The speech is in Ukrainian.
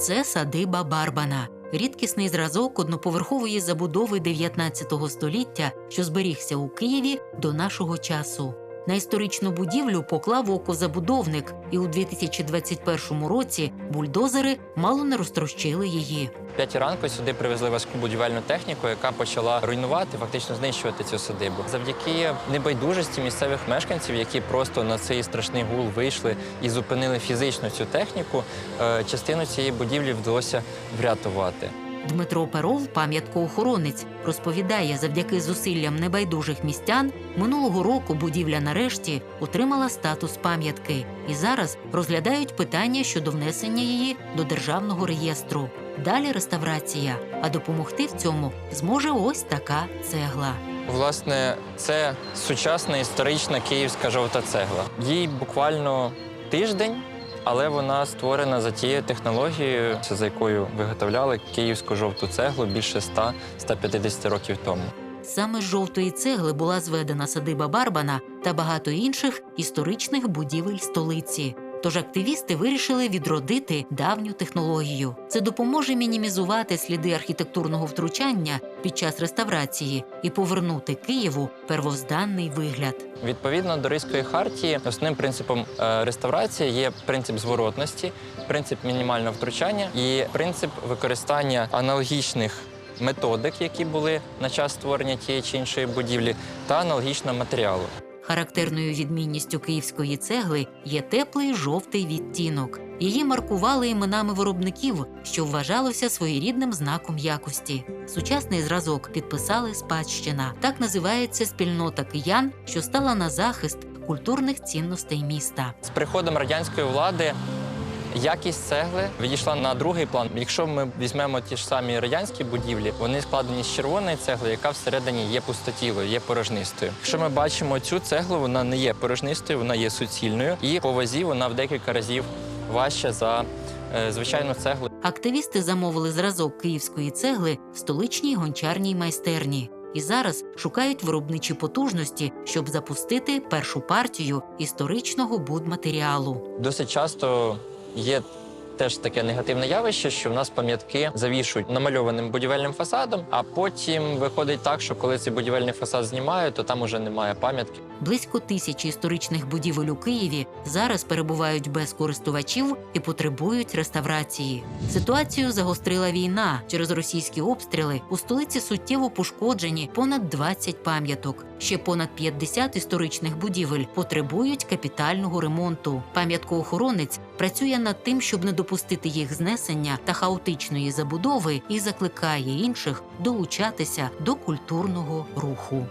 Це садиба Барбана, рідкісний зразок одноповерхової забудови 19 століття, що зберігся у Києві до нашого часу. На історичну будівлю поклав око забудовник, і у 2021 році бульдозери мало не розтрощили її. П'ятій ранку сюди привезли важку будівельну техніку, яка почала руйнувати, фактично знищувати цю садибу. Завдяки небайдужості місцевих мешканців, які просто на цей страшний гул вийшли і зупинили фізично цю техніку, е, частину цієї будівлі вдалося врятувати. Дмитро Перов, пам'яткоохоронець, розповідає, завдяки зусиллям небайдужих містян минулого року будівля нарешті отримала статус пам'ятки і зараз розглядають питання щодо внесення її до державного реєстру. Далі реставрація, а допомогти в цьому зможе ось така цегла. Власне, це сучасна історична київська жовта цегла. Їй буквально тиждень, але вона створена за тією технологією, за якою виготовляли київську жовту цеглу більше 100-150 років тому. Саме з жовтої цегли була зведена садиба Барбана та багато інших історичних будівель столиці. Тож активісти вирішили відродити давню технологію. Це допоможе мінімізувати сліди архітектурного втручання під час реставрації і повернути Києву первозданний вигляд. Відповідно до Ризької хартії, основним принципом е, реставрації є принцип зворотності, принцип мінімального втручання і принцип використання аналогічних методик, які були на час створення тієї чи іншої будівлі, та аналогічного матеріалу. Характерною відмінністю київської цегли є теплий жовтий відтінок. Її маркували іменами виробників, що вважалося своєрідним знаком якості. Сучасний зразок підписали спадщина. Так називається спільнота киян, що стала на захист культурних цінностей міста. З приходом радянської влади якість цегли відійшла на другий план. Якщо ми візьмемо ті ж самі радянські будівлі, вони складені з червоної цегли, яка всередині є пустотілою, є порожнистою. Якщо ми бачимо цю цеглу, вона не є порожнистою, вона є суцільною, і по вазі вона в декілька разів важча за е, звичайну цеглу. Активісти замовили зразок київської цегли в столичній гончарній майстерні. І зараз шукають виробничі потужності, щоб запустити першу партію історичного будматеріалу. Досить часто є теж таке негативне явище, що в нас пам'ятки завішують намальованим будівельним фасадом, а потім виходить так, що коли цей будівельний фасад знімають, то там уже немає пам'ятки. Близько тисячі історичних будівель у Києві зараз перебувають без користувачів і потребують реставрації. Ситуацію загострила війна. Через російські обстріли у столиці суттєво пошкоджені понад 20 пам'яток. Ще понад 50 історичних будівель потребують капітального ремонту. Пам'яткоохоронець працює над тим, щоб не допустити їх знесення та хаотичної забудови, і закликає інших долучатися до культурного руху.